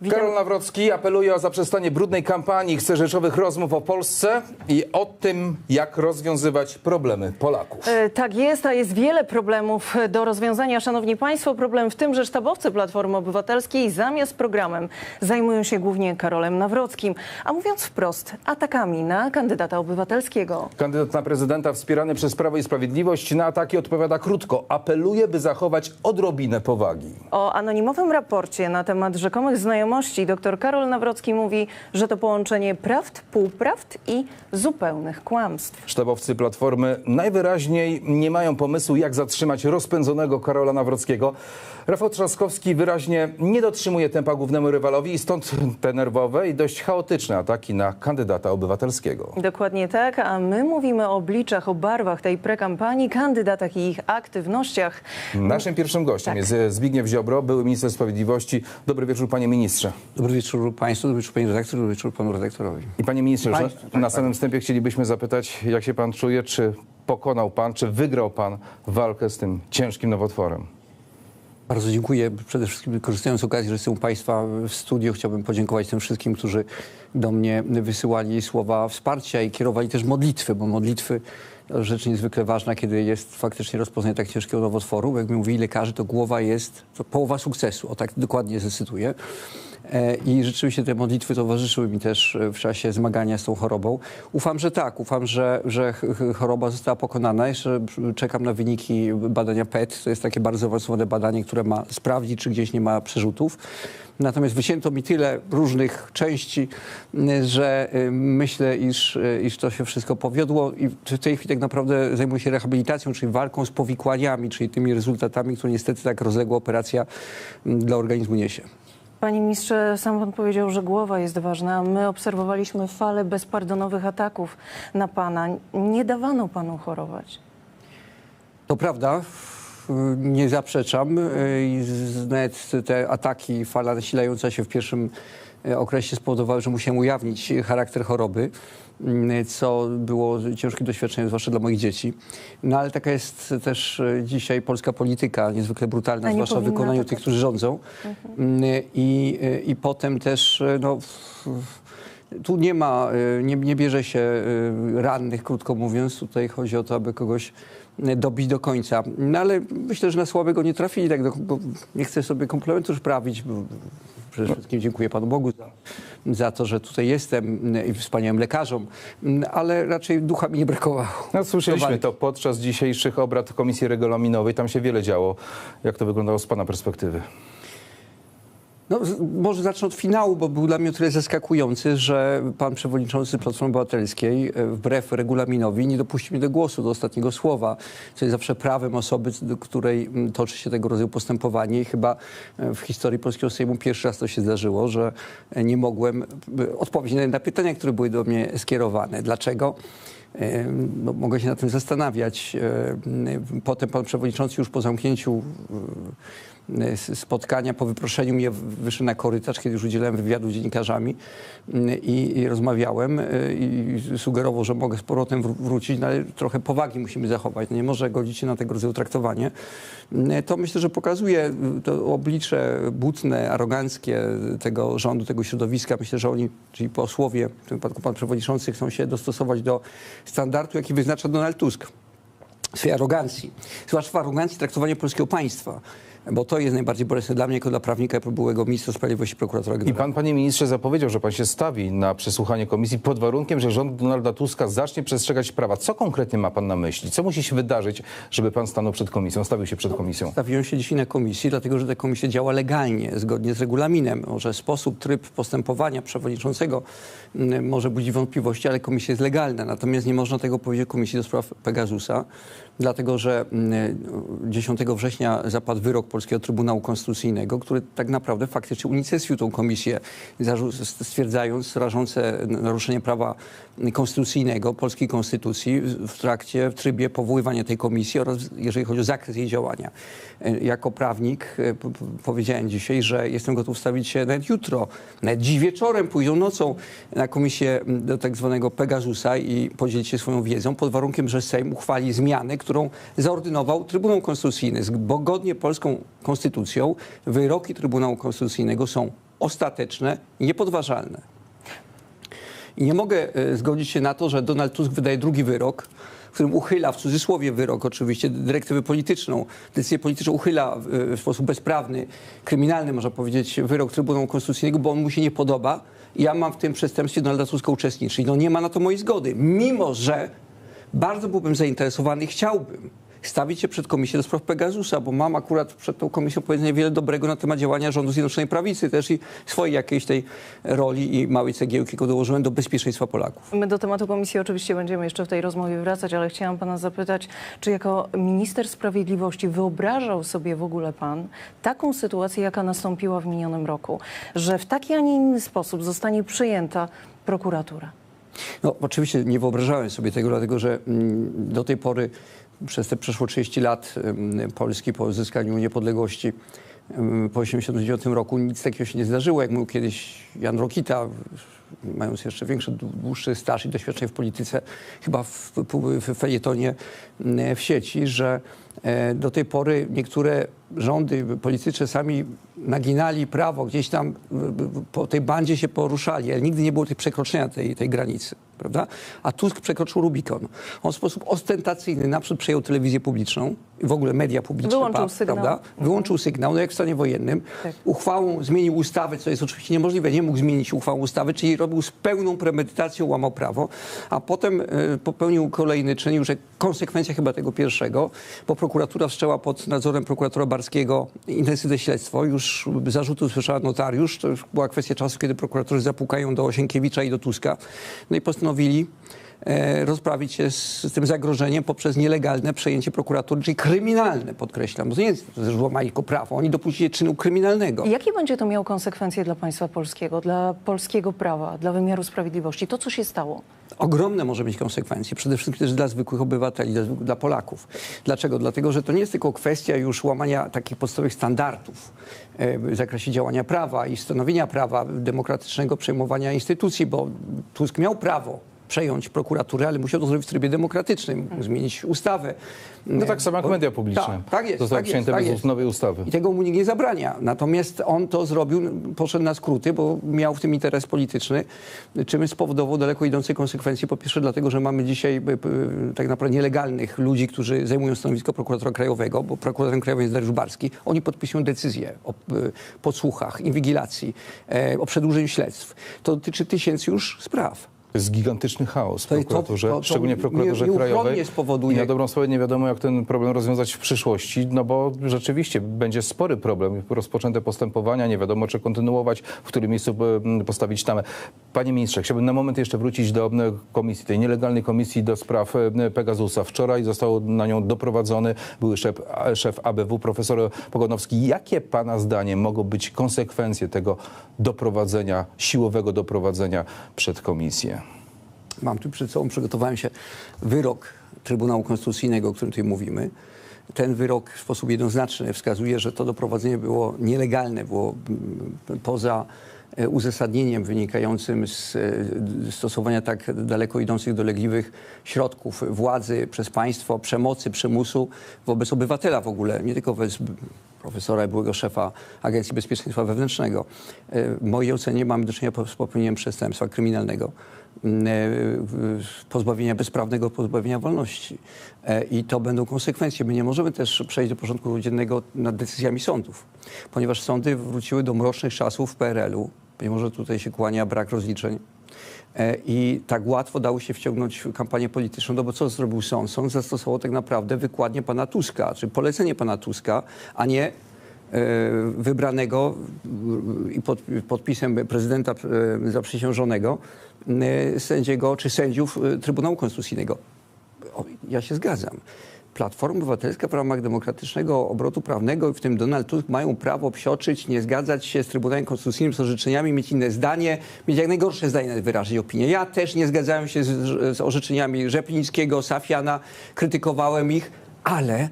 Witam. Karol Nawrocki apeluje o zaprzestanie brudnej kampanii, chce rzeczowych rozmów o Polsce i o tym, jak rozwiązywać problemy Polaków. E, Tak jest, a jest wiele problemów do rozwiązania. Szanowni Państwo, problem w tym, że sztabowcy Platformy Obywatelskiej zamiast programem zajmują się głównie Karolem Nawrockim, a mówiąc wprost, atakami na kandydata obywatelskiego. Kandydat na prezydenta wspierany przez Prawo i Sprawiedliwość na ataki odpowiada krótko. Apeluje, by zachować odrobinę powagi. O anonimowym raporcie na temat rzekomych znajomości dr Karol Nawrocki mówi, że to połączenie prawd, półprawd i zupełnych kłamstw. Sztabowcy Platformy najwyraźniej nie mają pomysłu, jak zatrzymać rozpędzonego Karola Nawrockiego. Rafał Trzaskowski wyraźnie nie dotrzymuje tempa głównemu rywalowi i stąd te nerwowe i dość chaotyczne ataki na kandydata obywatelskiego. Dokładnie tak, a my mówimy o obliczach, o barwach tej prekampanii, kandydatach i ich aktywnościach. Naszym pierwszym gościem Tak. jest Zbigniew Ziobro, były minister sprawiedliwości. Dobry wieczór, panie ministrze. Dobry wieczór Państwu, dobry wieczór Panie redaktor, dobry wieczór Panu redaktorowi. I panie ministrze, tak, na samym wstępie chcielibyśmy zapytać, jak się pan czuje, czy pokonał pan, czy wygrał pan walkę z tym ciężkim nowotworem? Bardzo dziękuję. Przede wszystkim korzystając z okazji, że jestem u Państwa w studiu, chciałbym podziękować tym wszystkim, którzy do mnie wysyłali słowa wsparcia i kierowali też modlitwy, bo modlitwy rzecz niezwykle ważna, kiedy jest faktycznie rozpoznanie tak ciężkiego nowotworu. Jak mi mówili lekarze, to głowa jest to połowa sukcesu, o tak dokładnie zdecyduję. E, I rzeczywiście te modlitwy towarzyszyły mi też e, w czasie zmagania z tą chorobą. Ufam, że tak. Ufam, że, że ch- ch- choroba została pokonana. Jeszcze czekam na wyniki badania PET. To jest takie bardzo zaawansowane badanie, które ma sprawdzić, czy gdzieś nie ma przerzutów. Natomiast wycięto mi tyle różnych części, że y, myślę, iż, iż to się wszystko powiodło i w tej chwili tak naprawdę zajmuję się rehabilitacją, czyli walką z powikłaniami, czyli tymi rezultatami, które niestety tak rozległa operacja dla organizmu niesie. Panie ministrze, sam pan powiedział, że głowa jest ważna. My obserwowaliśmy falę bezpardonowych ataków na pana. Nie dawano panu chorować. To prawda, nie zaprzeczam. Nawet te ataki, fala nasilająca się w pierwszym y, okresie spowodowały, że musiałem ujawnić charakter choroby, co było ciężkim doświadczeniem, zwłaszcza dla moich dzieci. No ale taka jest też y, dzisiaj polska polityka, niezwykle brutalna, zwłaszcza w wykonaniu tych, którzy rządzą. Y, I, y, I potem też y, no, tu nie ma, nie, nie bierze się rannych, krótko mówiąc. Tutaj chodzi o to, aby kogoś dobić do końca. No ale myślę, że na słabego nie trafili. Tak, do, nie chcę sobie komplementów prawić. Bo przede wszystkim dziękuję Panu Bogu za, za to, że tutaj jestem y, i wspaniałym lekarzom, y, ale raczej ducha mi nie brakowało. No, słyszeliśmy to podczas dzisiejszych obrad Komisji Regulaminowej. Tam się wiele działo. Jak to wyglądało z pana perspektywy? No, może zacznę od finału, bo był dla mnie o tyle zaskakujący, że pan przewodniczący Platformy Obywatelskiej e, wbrew regulaminowi nie dopuścił mnie do głosu, do ostatniego słowa, co jest zawsze prawem osoby, do której toczy się tego rodzaju postępowanie i chyba e, w historii Polskiego Sejmu pierwszy raz to się zdarzyło, że e, nie mogłem odpowiedzieć na- na pytania, które były do mnie skierowane. Dlaczego? No, mogę się nad tym zastanawiać. Potem pan przewodniczący już po zamknięciu spotkania, po wyproszeniu mnie wyszedł na korytarz, kiedy już udzielałem wywiadu z dziennikarzami m, i, i rozmawiałem e, i sugerował, że mogę z powrotem wró- wrócić, no ale trochę powagi musimy zachować. No nie może godzić się na tego rodzaju traktowanie. M, To myślę, że pokazuje y, to oblicze butne, aroganckie tego rządu, tego środowiska. Myślę, że oni, czyli posłowie, w tym wypadku pan przewodniczący, chcą się dostosować do standardu, jaki wyznacza Donald Tusk swojej arogancji, zwłaszcza w arogancji traktowania polskiego państwa, bo to jest najbardziej bolesne dla mnie jako dla prawnika i byłego ministra sprawiedliwości i prokuratora I generalnego. pan, panie ministrze, zapowiedział, że pan się stawi na przesłuchanie komisji pod warunkiem, że rząd Donalda Tuska zacznie przestrzegać prawa. Co konkretnie ma pan na myśli? Co musi się wydarzyć, żeby pan stanął przed komisją, stawił się przed komisją? Stawiłem się dzisiaj na komisji, dlatego że ta komisja działa legalnie, zgodnie z regulaminem. Może sposób, tryb postępowania przewodniczącego może budzić wątpliwości, ale komisja jest legalna. Natomiast nie można tego powiedzieć Komisji do Spraw Pegasusa, dlatego że mm, 10 września zapadł wyrok Polskiego Trybunału Konstytucyjnego, który tak naprawdę faktycznie unicestwił tą komisję, stwierdzając rażące naruszenie prawa konstytucyjnego, polskiej konstytucji w trakcie, w trybie powoływania tej komisji oraz jeżeli chodzi o zakres jej działania. E, Jako prawnik e, powiedziałem dzisiaj, że jestem gotów stawić się nawet jutro, nawet dziś wieczorem, późną nocą na komisję m, do tak zwanego Pegasusa i podzielić się swoją wiedzą pod warunkiem, że Sejm uchwali zmianę, którą zaordynował Trybunał Konstytucyjny. Zgodnie polską konstytucją wyroki Trybunału Konstytucyjnego są ostateczne, niepodważalne. I nie mogę e, zgodzić się na to, że Donald Tusk wydaje drugi wyrok, w którym uchyla, w cudzysłowie wyrok oczywiście, dyrektywę polityczną, decyzję polityczną uchyla w, w sposób bezprawny, kryminalny można powiedzieć, wyrok Trybunału Konstytucyjnego, bo on mu się nie podoba. Ja mam w tym przestępstwie Donalda Tuska uczestniczyć. No nie ma na to mojej zgody. Mimo, że bardzo byłbym zainteresowany chciałbym stawić się przed Komisję do Spraw Pegasusa, bo mam akurat przed tą komisją powiedzenie wiele dobrego na temat działania rządu Zjednoczonej Prawicy też i swojej jakiejś tej roli i małej cegiełki, jaką dołożyłem do bezpieczeństwa Polaków. My do tematu komisji oczywiście będziemy jeszcze w tej rozmowie wracać, ale chciałam pana zapytać, czy jako minister sprawiedliwości wyobrażał sobie w ogóle pan taką sytuację, jaka nastąpiła w minionym roku, że w taki, a nie inny sposób zostanie przyjęta prokuratura? No, oczywiście nie wyobrażałem sobie tego, dlatego że mm, do tej pory przez te przeszło 30 lat mm, Polski po uzyskaniu niepodległości mm, po 1989 roku nic takiego się nie zdarzyło, jak mówił kiedyś Jan Rokita, mając jeszcze większy, dłuższy staż i doświadczenie w polityce, chyba w, w, w felietonie w sieci, że do tej pory niektóre rządy polityczne sami naginali prawo, gdzieś tam po tej bandzie się poruszali, ale nigdy nie było tej przekroczenia tej, tej granicy, prawda? A Tusk przekroczył Rubikon. On w sposób ostentacyjny naprzód przejął telewizję publiczną, w ogóle media publiczne, Wyłączył pa- sygnał. prawda? Wyłączył sygnał, no jak w stanie wojennym. Tak. Uchwałą zmienił ustawę, co jest oczywiście niemożliwe. Nie mógł zmienić uchwałą ustawy, czyli robił z pełną premedytacją, łamał prawo, a potem e, popełnił kolejny czyn, już konsekwencja chyba tego pierwszego, bo prokuratura wszczęła pod nadzorem prokuratora Barskiego intensywne śledztwo. Już zarzuty usłyszała notariusz. To już była kwestia czasu, kiedy prokuratorzy zapukają do Osienkiewicza i do Tuska. No i postanowili e, rozprawić się z, tym zagrożeniem poprzez nielegalne przejęcie prokuratury, czyli kryminalne, podkreślam. Bo to nie jest, że złamali tylko prawo, oni dopuścili czynu kryminalnego. Jakie będzie to miało konsekwencje dla państwa polskiego, dla polskiego prawa, dla wymiaru sprawiedliwości? To, co się stało. Ogromne może mieć konsekwencje, przede wszystkim też dla zwykłych obywateli, dla, Polaków. Dlaczego? Dlatego, że to nie jest tylko kwestia już łamania takich podstawowych standardów e, w zakresie działania prawa i stanowienia prawa, demokratycznego przejmowania instytucji, bo Tusk miał prawo przejąć prokuraturę, ale musiał to zrobić w trybie demokratycznym, zmienić ustawę. No tak samo jak media publiczne. Tak, tak jest. Zostały tak przyjęte tak bez nowej ustawy. I tego mu nikt nie zabrania. Natomiast on to zrobił, poszedł na skróty, bo miał w tym interes polityczny, czym spowodował daleko idące konsekwencje. Po pierwsze dlatego, że mamy dzisiaj y, y, tak naprawdę nielegalnych ludzi, którzy zajmują stanowisko prokuratora krajowego, bo prokuratorem krajowym jest Dariusz Barski. Oni podpisują decyzje o y, podsłuchach, inwigilacji, e, o przedłużeniu śledztw. To dotyczy tysięcy już spraw. To jest gigantyczny chaos w To- to- prokuraturze, to- to szczególnie w prokuraturze krajowej. spowoduje- I na dobrą sprawę nie wiadomo, jak ten problem rozwiązać w przyszłości, no bo rzeczywiście będzie spory problem. Rozpoczęte postępowania, nie wiadomo, czy kontynuować, w którym miejscu e, postawić tamę. Panie ministrze, chciałbym na moment jeszcze wrócić do komisji, tej nielegalnej komisji do spraw e, Pegasusa. Wczoraj został na nią doprowadzony były szef, szef ABW, profesor Pogonowski. Jakie pana zdaniem mogą być konsekwencje tego doprowadzenia, siłowego doprowadzenia przed komisję? Mam tu przed sobą, przygotowałem się wyrok Trybunału Konstytucyjnego, o którym tutaj mówimy. Ten wyrok w sposób jednoznaczny wskazuje, że to doprowadzenie było nielegalne, było mm, poza e, uzasadnieniem wynikającym z e, stosowania tak daleko idących, dolegliwych środków władzy przez państwo, przemocy, przymusu wobec obywatela w ogóle, nie tylko wobec profesora byłego szefa Agencji Bezpieczeństwa Wewnętrznego. E, W mojej ocenie mamy do czynienia z popełnieniem przestępstwa kryminalnego pozbawienia, bezprawnego pozbawienia wolności. E, I to będą konsekwencje. My nie możemy też przejść do porządku dziennego nad decyzjami sądów, ponieważ sądy wróciły do mrocznych czasów PRL-u, mimo że tutaj się kłania brak rozliczeń. E, I tak łatwo dało się wciągnąć w kampanię polityczną, no bo co zrobił sąd? Sąd zastosował tak naprawdę wykładnię pana Tuska, czy polecenie pana Tuska, a nie e, wybranego e, i pod, podpisem prezydenta e, zaprzysiężonego e, sędziego czy sędziów Trybunału Konstytucyjnego. Ja się zgadzam. Platforma Obywatelska w ramach demokratycznego obrotu prawnego, w tym Donald Tusk, mają prawo psioczyć, nie zgadzać się z Trybunałem Konstytucyjnym, z orzeczeniami, mieć inne zdanie, mieć jak najgorsze zdanie, wyrazić opinię. Ja też nie zgadzałem się z, z orzeczeniami Rzeplińskiego, Safiana, krytykowałem ich, ale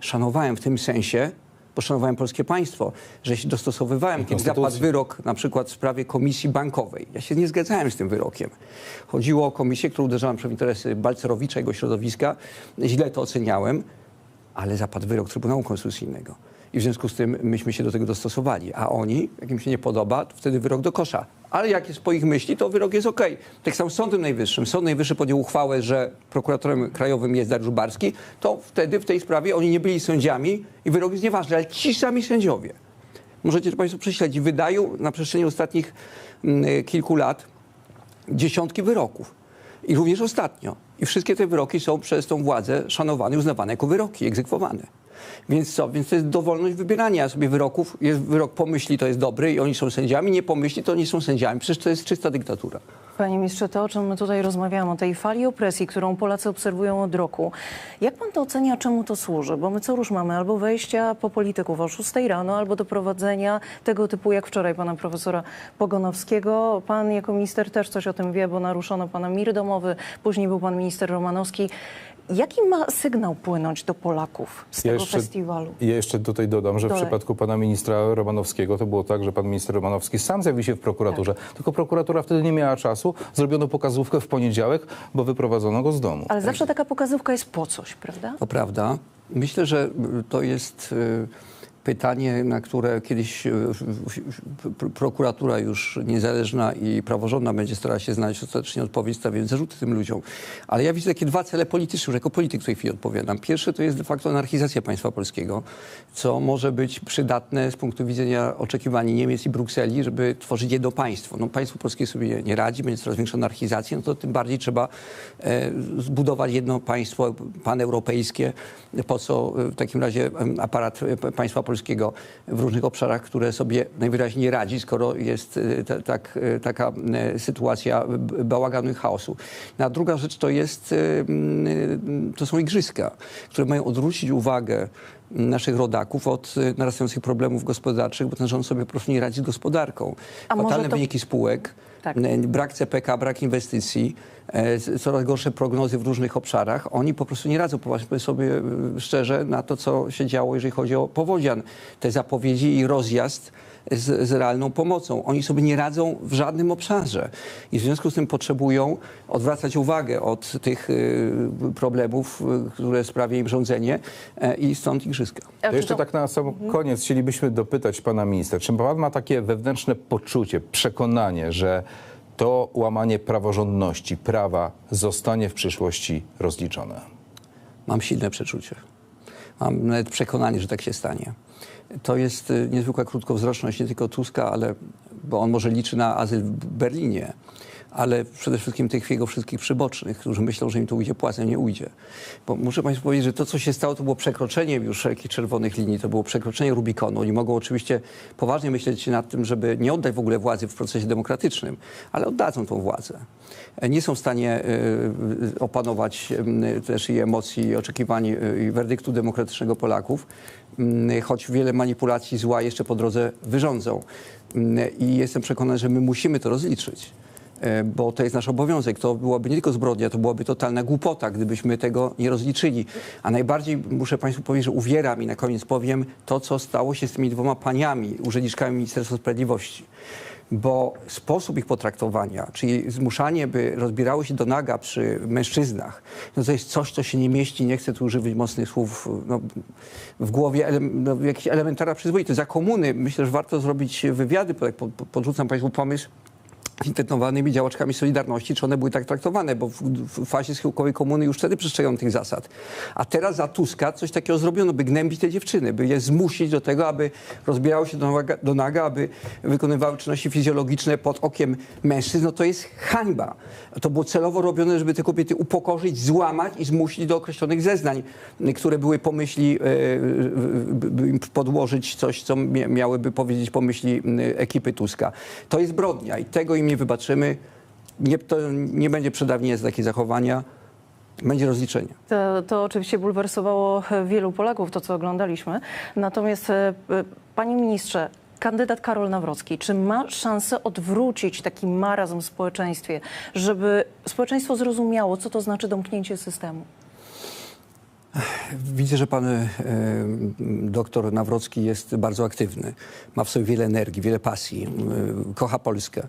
szanowałem w tym sensie, bo szanowałem polskie państwo, że się dostosowywałem, kiedy zapadł wyrok na przykład w sprawie komisji bankowej. Ja się nie zgadzałem z tym wyrokiem. Chodziło o komisję, która uderzała w interesy Balcerowicza i jego środowiska. Źle to oceniałem. ale zapadł wyrok Trybunału Konstytucyjnego. I w związku z tym myśmy się do tego dostosowali. A oni, jak im się nie podoba, to wtedy wyrok do kosza. Ale jak jest po ich myśli, to wyrok jest okej. Tak samo z Sądem Najwyższym. Sąd Najwyższy podjął uchwałę, że prokuratorem krajowym jest Dariusz Barski, to wtedy w tej sprawie oni nie byli sędziami i wyrok jest nieważny, ale ci sami sędziowie. Możecie to Państwo prześledzić. Wydają na przestrzeni ostatnich mm, kilku lat dziesiątki wyroków. I również ostatnio. I wszystkie te wyroki są przez tą władzę szanowane uznawane jako wyroki, egzekwowane. Więc co? Więc to jest dowolność wybierania sobie wyroków. Jest wyrok pomyśli, to jest dobry i oni są sędziami, nie pomyśli, to oni są sędziami. Przecież to jest czysta dyktatura. Panie ministrze, to o czym my tutaj rozmawiamy, o tej fali opresji, którą Polacy obserwują od roku. Jak pan to ocenia, czemu to służy? Bo my co rusz mamy albo wejścia po polityków o 6 rano, albo doprowadzenia tego typu, jak wczoraj pana profesora Pogonowskiego. Pan jako minister też coś o tym wie, bo naruszono pana mir domowy, później był pan minister Romanowski. Jaki ma sygnał płynąć do Polaków z tego festiwalu? Ja jeszcze tutaj dodam, że w Dodaj. przypadku pana ministra Romanowskiego to było tak, że pan minister Romanowski sam zjawił się w prokuraturze, Tak. tylko prokuratura wtedy nie miała czasu. Zrobiono pokazówkę w poniedziałek, bo wyprowadzono go z domu. Ale zawsze taka pokazówka jest po coś, prawda? To prawda. Myślę, że to jest y, pytanie, na które kiedyś pr- prokuratura już niezależna i praworządna będzie starała się znaleźć ostatecznie odpowiedź, stawiając zarzuty tym ludziom. Ale ja widzę takie dwa cele polityczne, już jako polityk w tej chwili odpowiadam. Pierwsze to jest de facto anarchizacja państwa polskiego, co może być przydatne z punktu widzenia oczekiwań Niemiec i Brukseli, żeby tworzyć jedno państwo. No, państwo polskie sobie nie radzi, będzie coraz większa anarchizacja, no to tym bardziej trzeba e, zbudować jedno państwo paneuropejskie, po co e, w takim razie aparat e, państwa polskiego w różnych obszarach, które sobie najwyraźniej nie radzi, skoro jest e, ta, tak, e, taka e, sytuacja bałaganu i chaosu. No, a druga rzecz to jest, to są igrzyska, które mają odwrócić uwagę naszych rodaków od narastających problemów gospodarczych, bo ten rząd sobie po prostu nie radzi z gospodarką. A Fatalne to- wyniki spółek, Tak. n- brak CPK, brak inwestycji, e, coraz gorsze prognozy w różnych obszarach. Oni po prostu nie radzą, powiedzmy sobie e, szczerze, na to, co się działo, jeżeli chodzi o powodzian. Te zapowiedzi i rozjazd z, z realną pomocą. Oni sobie nie radzą w żadnym obszarze. I w związku z tym potrzebują odwracać uwagę od tych y, problemów, y, które sprawia im rządzenie e, i stąd igrzyska. To jeszcze tak na sam koniec chcielibyśmy dopytać pana ministra, czy pan ma takie wewnętrzne poczucie, przekonanie, że to łamanie praworządności, prawa zostanie w przyszłości rozliczone? Mam silne przeczucie. Mam nawet przekonanie, że tak się stanie. To jest y, niezwykła krótkowzroczność nie tylko Tuska, ale bo on może liczy na azyl w Berlinie, ale przede wszystkim tych jego wszystkich przybocznych, którzy myślą, że im to ujdzie płacem, nie ujdzie. Bo muszę Państwu powiedzieć, że to, co się stało, to było przekroczenie już wszelkich czerwonych linii, to było przekroczenie Rubikonu. Oni mogą oczywiście poważnie myśleć nad tym, żeby nie oddać w ogóle władzy w procesie demokratycznym, ale oddadzą tą władzę. E, Nie są w stanie y, opanować y, też i emocji, i oczekiwań i werdyktu demokratycznego Polaków, y, choć wiele manipulacji zła jeszcze po drodze wyrządzą. Y, I jestem przekonany, że my musimy to rozliczyć e, bo to jest nasz obowiązek. To byłaby nie tylko zbrodnia, to byłaby totalna głupota, gdybyśmy tego nie rozliczyli. A najbardziej muszę Państwu powiedzieć, że uwiera mi, na koniec powiem, to, co stało się z tymi dwoma paniami, urzędniczkami Ministerstwa Sprawiedliwości. Bo sposób ich potraktowania, czyli zmuszanie, by rozbierały się do naga przy mężczyznach, no to jest coś, co się nie mieści, nie chcę tu używać mocnych słów, no, w głowie ele, no, jakiś elementarna przyzwoitość. Za komuny myślę, że warto zrobić wywiady, bo tak po- po- podrzucam Państwu pomysł, internowanymi działaczkami Solidarności, czy one były tak traktowane, bo w, w fazie schyłkowej komuny już wtedy przestrzegają tych zasad. A teraz za Tuska coś takiego zrobiono, by gnębić te dziewczyny, by je zmusić do tego, aby rozbierały się do naga, do naga aby wykonywały czynności fizjologiczne pod okiem mężczyzn. No to jest hańba. To było celowo robione, żeby te kobiety upokorzyć, złamać i zmusić do określonych zeznań, które były pomyśli, e, by- by podłożyć coś, co mia- miałyby powiedzieć pomyśli e, ekipy Tuska. To jest zbrodnia i tego im nie wybaczymy. Nie, to nie będzie przedawnienie za takie zachowania. Będzie rozliczenie. To, to oczywiście bulwersowało wielu Polaków, to co oglądaliśmy. Natomiast, e, panie ministrze, kandydat Karol Nawrocki, czy ma szansę odwrócić taki marazm w społeczeństwie, żeby społeczeństwo zrozumiało, co to znaczy domknięcie systemu? Widzę, że pan e, doktor Nawrocki jest bardzo aktywny. Ma w sobie wiele energii, wiele pasji, e, kocha Polskę.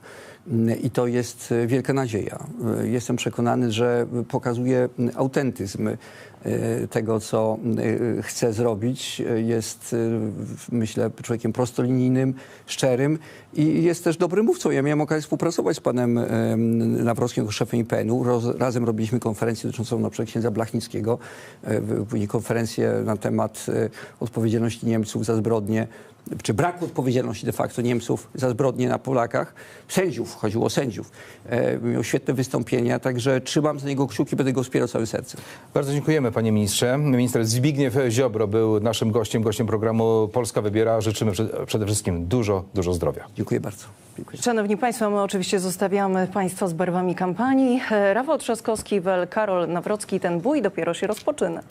I to jest wielka nadzieja. E, Jestem przekonany, że pokazuje autentyzm tego, co e, chce zrobić. E, Jest, e, myślę, człowiekiem prostolinijnym, szczerym i jest też dobrym mówcą. Ja miałem okazję współpracować z panem em, Nawrockim, jako szefem IPN-u. Razem robiliśmy konferencję dotyczącą na przykład księdza Blachnickiego, e, później konferencję na temat e, odpowiedzialności Niemców za zbrodnie, czy braku odpowiedzialności de facto Niemców za zbrodnie na Polakach. Sędziów, chodziło o sędziów. E, miał świetne wystąpienia, także trzymam za niego kciuki, będę go wspierał całym sercem. Bardzo dziękujemy panie ministrze. Minister Zbigniew Ziobro był naszym gościem, gościem programu Polska Wybiera. Życzymy przede- wszystkim dużo, dużo zdrowia. Dziękuję bardzo. Dziękuję. Szanowni Państwo, my oczywiście zostawiamy Państwa z barwami kampanii. E, Rafał Trzaskowski, Wel, Karol Nawrocki. Ten bój dopiero się rozpoczyna.